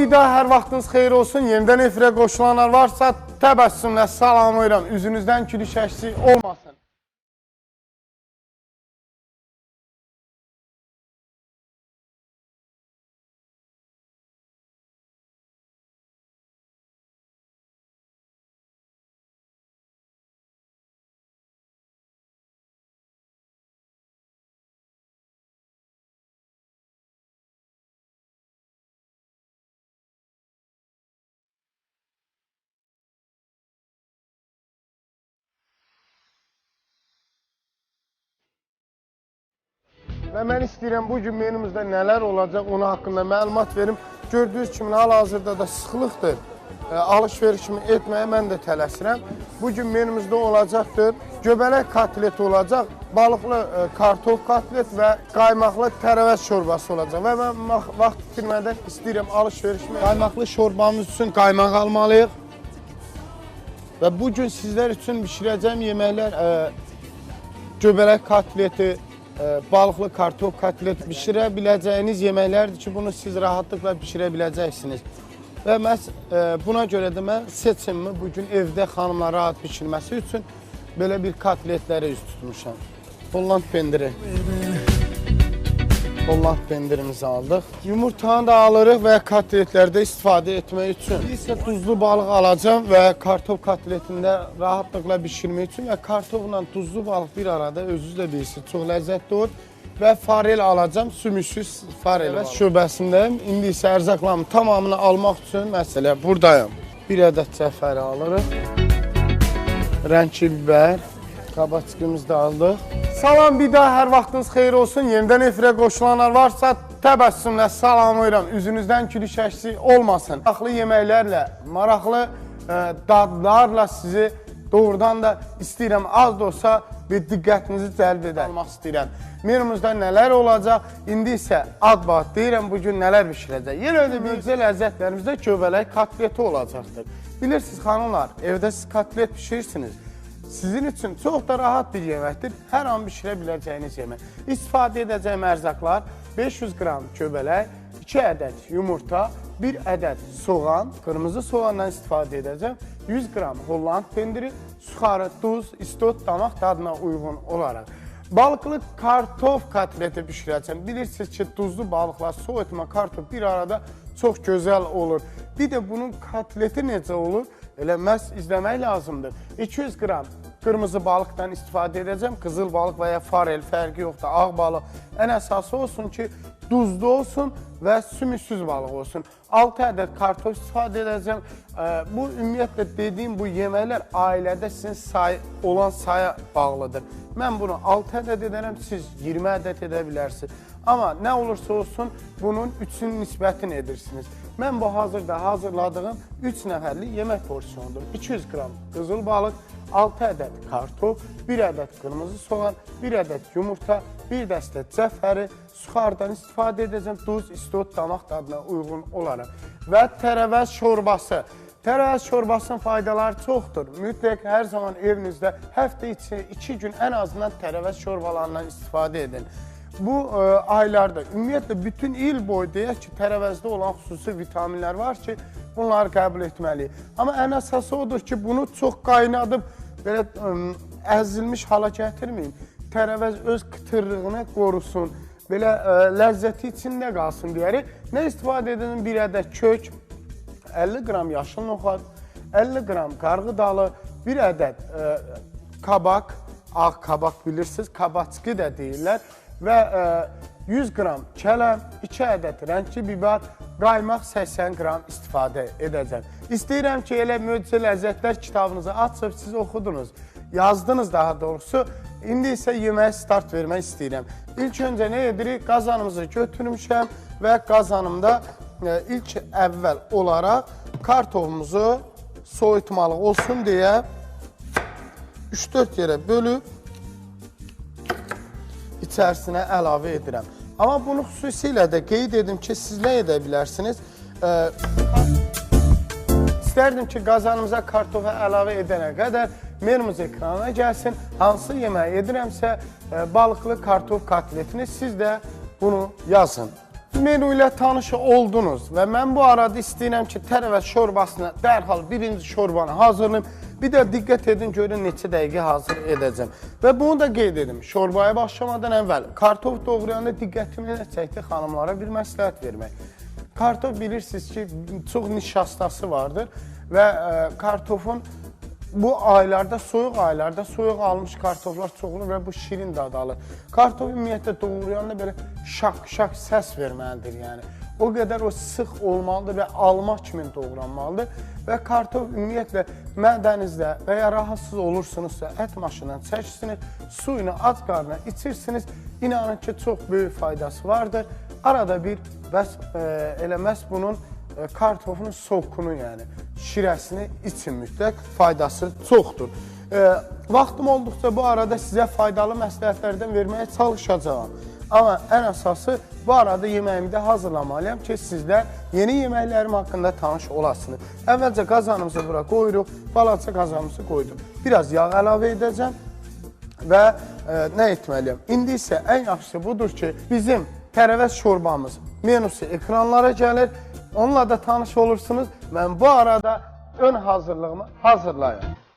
Bir daha hər vaxtınız xeyir olsun. Yenidən efirə qoşulanlar varsa təbəssümlə salamlayıram. Üzünüzdən gülüş əksi olmasın. Və mən istəyirəm bu gün menümüzdə nələr olacaq, onun haqqında məlumat verim. Gördüyünüz kimi hal-hazırda da sıxlıqdır. E, alış-verişimi etməyə mən tələsirəm. Bu gün menümüzdə olacaqdır. Göbələk kotleti olacaq, balıqlı e, kartof kotlet və qaymaqlı tərəvəz şorbası olacaq. Və mən vaxt- itirmədən istəyirəm alış-verişimi. Qaymaqlı şorbamız üçün almalıyıq. Və bu gün sizlər üçün bişirəcəyim yeməklər e, göbələk kotleti, balıqlı kartof kotlet bişirə biləcəyiniz yeməklərdir ki, bunu siz rahatlıqla bişirə biləcəksiniz. Və məhz e, buna görə də mən seçimimi bu gün evdə xanımlar rahat bişirməsi üçün belə bir kotletlərə üst tutmuşam. Holland pendiri. Holland pendirimizi aldıq. Yumurtanı da alırıq və kotletlərdə istifadə etmək üçün. Bir isə duzlu balıq alacağım və kartof kotletində rahatlıqla bişirmək üçün və kartofla duzlu balıq bir arada özünüz də bilirsiniz çox ləzzətli olur. Və farel alacağım, sümüksüz farel və şöbəsindəyim. İndi isə ərzaqlarımı tamamını almaq üçün məsələ buradayım. Bir ədəd cəfəri alırıq. Rəngli bibər, qabaçkımızı da aldıq. Salam, bir daha hər vaxtınız xeyir olsun. Yenidən efirə qoşulanlar varsa təbəssümlə salamlayıram. Üzünüzdən gülüş əksi olmasın. Maraqlı yeməklərlə, maraqlı ə, dadlarla sizi doğrudan da istəyirəm az da olsa bir diqqətinizi cəlb edə almaq istəyirəm. Menümüzdə nələr olacaq? İndi isə ad bax deyirəm bu gün nələr bişirəcək. Yenə də möcüzə ləzzətlərimizdə göbələk kotleti olacaqdır. Bilirsiniz xanımlar, evdə siz kotlet bişirirsiniz. Sizin üçün çox da rahat bir yeməkdir. Hər an bişirə biləcəyiniz yemək. İstifadə edəcəyim ərzaqlar 500 qram göbələk, 2 ədəd yumurta, 1 ədəd soğan, qırmızı soğandan istifadə edəcəm. 100 qram Holland pendiri, suxarı, duz, istot damaq dadına uyğun olaraq. Balıqlı kartof kotleti bişirəcəm. Bilirsiniz ki, duzlu balıqlar, soğutma, kartof bir arada çox gözəl olur. Bir də bunun kotleti necə olur? Elə məhz izləmək lazımdır. 200 qram qırmızı balıqdan istifadə edəcəm. Qızıl balıq və ya farel fərqi yoxdur. Ağ balıq ən əsası olsun ki, duzlu olsun və sümüksüz balıq olsun. 6 ədəd kartof istifadə edəcəm. Bu ümumiyyətlə dediyim bu yeməklər ailədə sizin say olan saya bağlıdır. Mən bunu 6 ədəd edərəm, siz 20 ədəd edə bilərsiniz. Amma nə olursa olsun bunun üçün nisbətini edirsiniz. Mən bu hazırda hazırladığım 3 nəfərlik yemək porsiyonudur. 200 qram qızıl balıq, 6 ədəd kartof, 1 ədəd qırmızı soğan, 1 ədəd yumurta, 1 dəstə cəfəri, suxardan istifadə edəcəm, duz, istot damaq dadına uyğun olaraq və tərəvəz şorbası. Tərəvəz şorbasının faydaları çoxdur. Mütləq hər zaman evinizdə həftə içi 2 gün ən azından tərəvəz şorbalarından istifadə edin. Bu ə, aylarda ümumiyyətlə bütün il boyu deyək ki, tərəvəzdə olan xüsusi vitaminlər var ki, bunları qəbul etməliyik. Amma ən əsası odur ki, bunu çox qaynadıb belə ə, əzilmiş hala gətirməyin. Tərəvəz öz qıtırlığını qorusun. Belə ə, ləzzəti içində qalsın deyərik. Nə istifadə edin? Bir ədəd kök, 50 qram yaşıl noxat, 50 qram qarğı dalı, bir ədəd ə, kabak, ağ kabak bilirsiniz, kabaçqı da deyirlər və ə, 100 qram kələm, 2 ədəd rəngli biber, qaymaq 80 qram istifadə edəcəm. İstəyirəm ki, elə möcüzə ləzzətlər kitabınızı açıb siz oxudunuz, yazdınız daha doğrusu. İndi isə yeməyə start vermək istəyirəm. İlk öncə nə edirik? Qazanımızı götürmüşəm və qazanımda ə, ilk əvvəl olaraq kartofumuzu soyutmalı olsun deyə 3-4 yerə bölüb içərisinə əlavə edirəm. Amma bunu xüsusilə də qeyd edim ki, siz nə edə bilərsiniz? Ə, İstərdim ki, qazanımıza kartofu əlavə edənə qədər menümüz ekrana gəlsin. Hansı yeməyi edirəmsə, ə, balıqlı kartof kotletini siz də bunu yazın. menü ilə tanış oldunuz və mən bu arada istəyirəm ki, tərəvəz şorbasını dərhal birinci şorbanı hazırlayım. Bir də diqqət edin görün neçə dəqiqə hazır edəcəm. Və bunu da qeyd edim. Şorbaya başlamadan əvvəl kartof doğrayanda diqqətimi çəkdi xanımlara bir məsləhət vermək. Kartof bilirsiniz ki, çox nişastası vardır və e, kartofun bu aylarda, soyuq aylarda soyuq almış kartoflar çox olur və bu şirin dad alır. Kartof ümumiyyətlə doğrayanda belə şak-şak səs verməlidir, yəni. O qədər o sıx olmalıdır və alma kimi doğranmalıdır və kartof ümumiyyətlə mədənizdə və ya rahatsız olursunuzsa ət maşından çəkirsiniz, suyunu ac qarnına içirsiniz. İnanın ki, çox böyük faydası vardır. Arada bir bəs e, elə məhz bunun e, kartofun sokunu yəni şirəsini için mütləq faydası çoxdur. E, vaxtım olduqca bu arada sizə faydalı məsləhətlərdən verməyə çalışacağam. Amma ən əsası bu arada yeməyimi də hazırlamalıyam ki, sizlər yeni yeməklərim haqqında tanış olasınız. Əvvəlcə qazanımızı bura qoyuruq, balaca qazanımızı qoydum. Biraz yağ əlavə edəcəm və e, nə etməliyəm? İndi isə ən yaxşısı budur ki, bizim tərəvəz şorbamız menusu ekranlara gəlir. Onunla da tanış olursunuz. Mən bu arada ön hazırlığımı hazırlayım.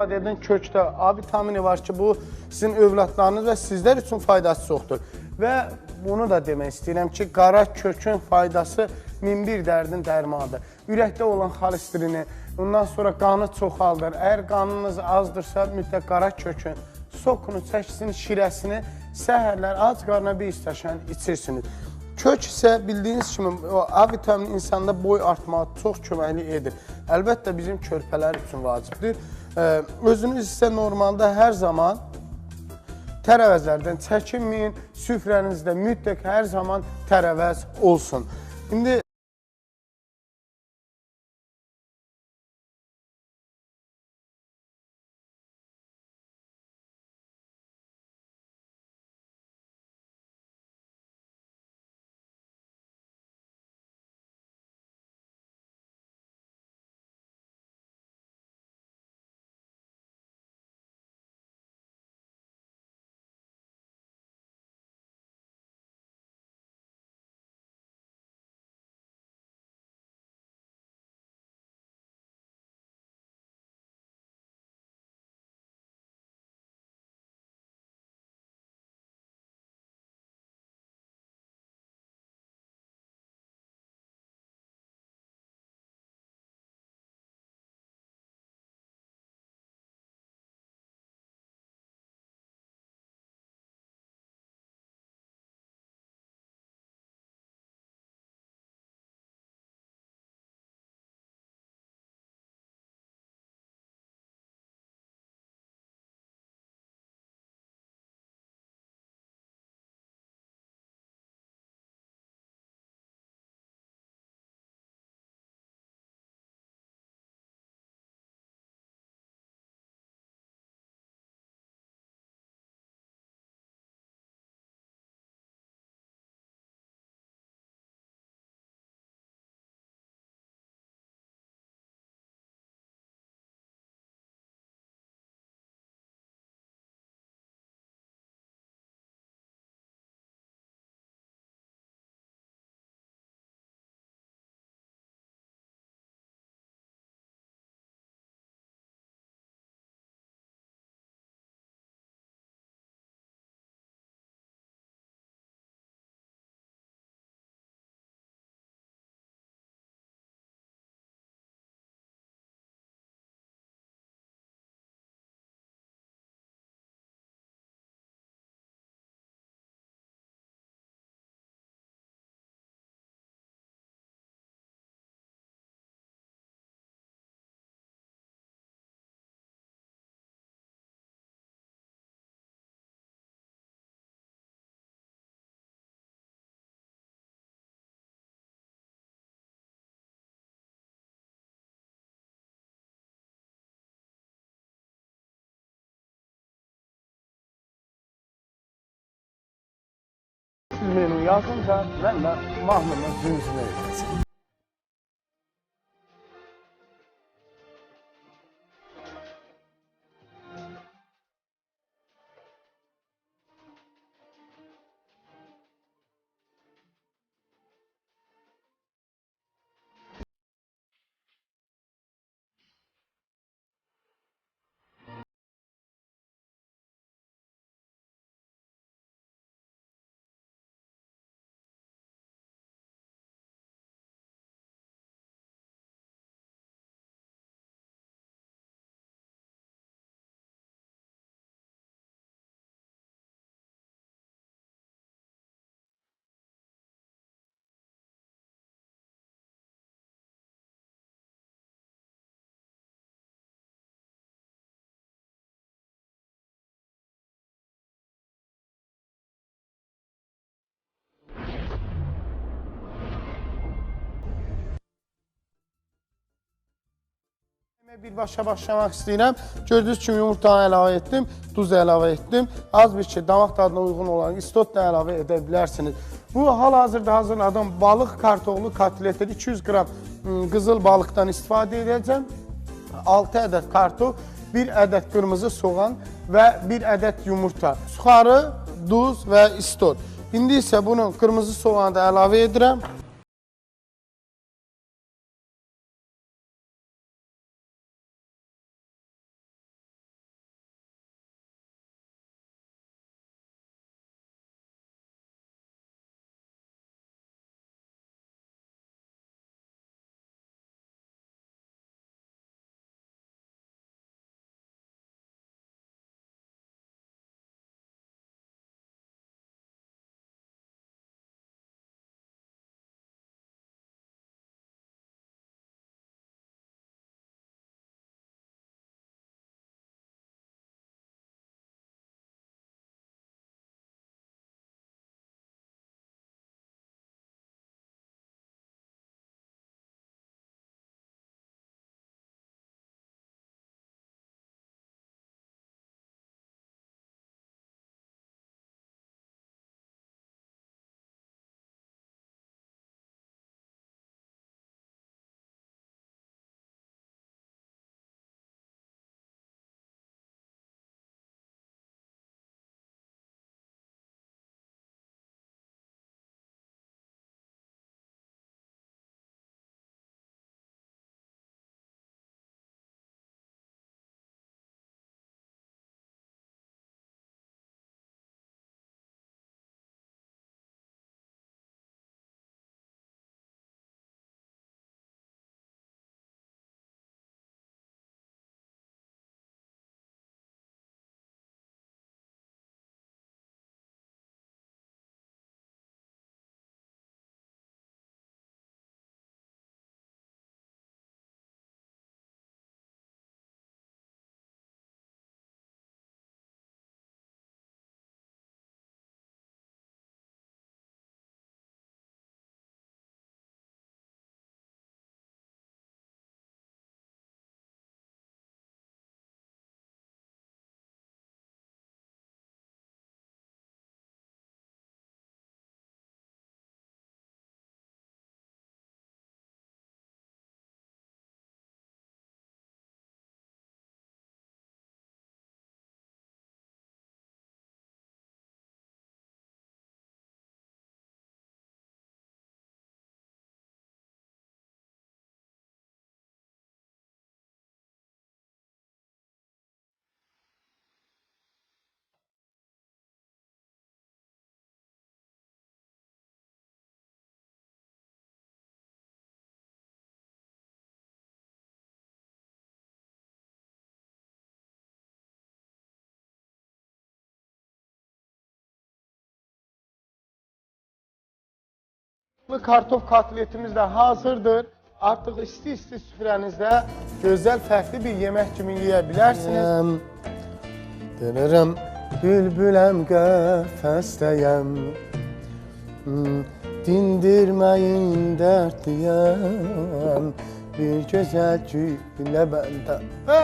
Edən kökdə A vitamini var ki, bu sizin övladlarınız və sizlər üçün faydası çoxdur. Və bunu da demək istəyirəm ki, qara kökün faydası min bir dərdin dərmanıdır. Ürəkdə olan xolesterini, ondan sonra qanı çoxaldır. Əgər qanınız azdırsa, mütləq qara kökün sokunu çəksin, şirəsini səhərlər ac qarnına bir stəkan içirsiniz. Kök isə bildiyiniz kimi A vitamini insanda boy artmağa çox köməklik edir. Əlbəttə bizim körpələr üçün vacibdir. Özünüz isə normalda hər zaman tərəvəzlərdən çəkinməyin. Süfrənizdə mütləq hər zaman tərəvəz olsun. İndi menü yazınca mən də mahnımı zümzümə Birbaşa başlamaq istəyirəm. Gördüyünüz kimi yumurtanı əlavə etdim, duz əlavə etdim. Az bir şey damaq dadına uyğun olan istot da əlavə edə bilərsiniz. Bu hal-hazırda hazırladığım balıq kartoflu kotletdir. 200 qram ım, qızıl balıqdan istifadə edəcəm. 6 ədəd kartof, 1 ədəd qırmızı soğan və 1 ədəd yumurta. Suxarı, duz və istot. İndi isə bunu qırmızı soğanı da əlavə edirəm. Kartof kotletimiz de hazırdır. Artık isti-isti süfrənizdə gözəl fərqli bir yemək kimi yeyə bilərsiniz. Dönürəm, bülbüləm qəfəsdəyəm. Hmm, Dindirməyin dərdliyəm. Bir gözəl gülə bəndə. Ha!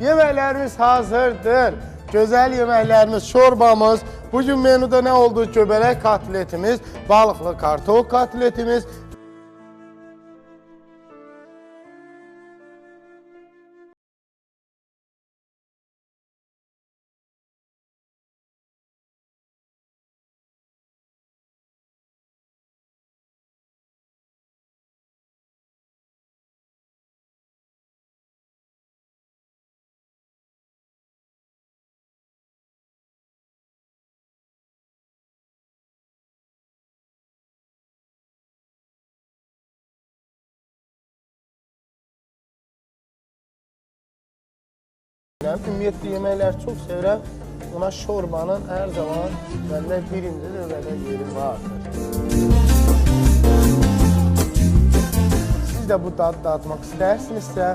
Yeməklərimiz hazırdır. Gözəl yeməklərimiz, şorbamız. Bugün menuda nə oldu? Göbələk kotletimiz, balıqlı kartof kotletimiz, Ümumiyyətlə yeməkləri çox sevirəm. Ona şorbanın hər zaman məndə birinci növbədə yeri vardır. Siz də bu dadı dadmaq istəyirsinizsə,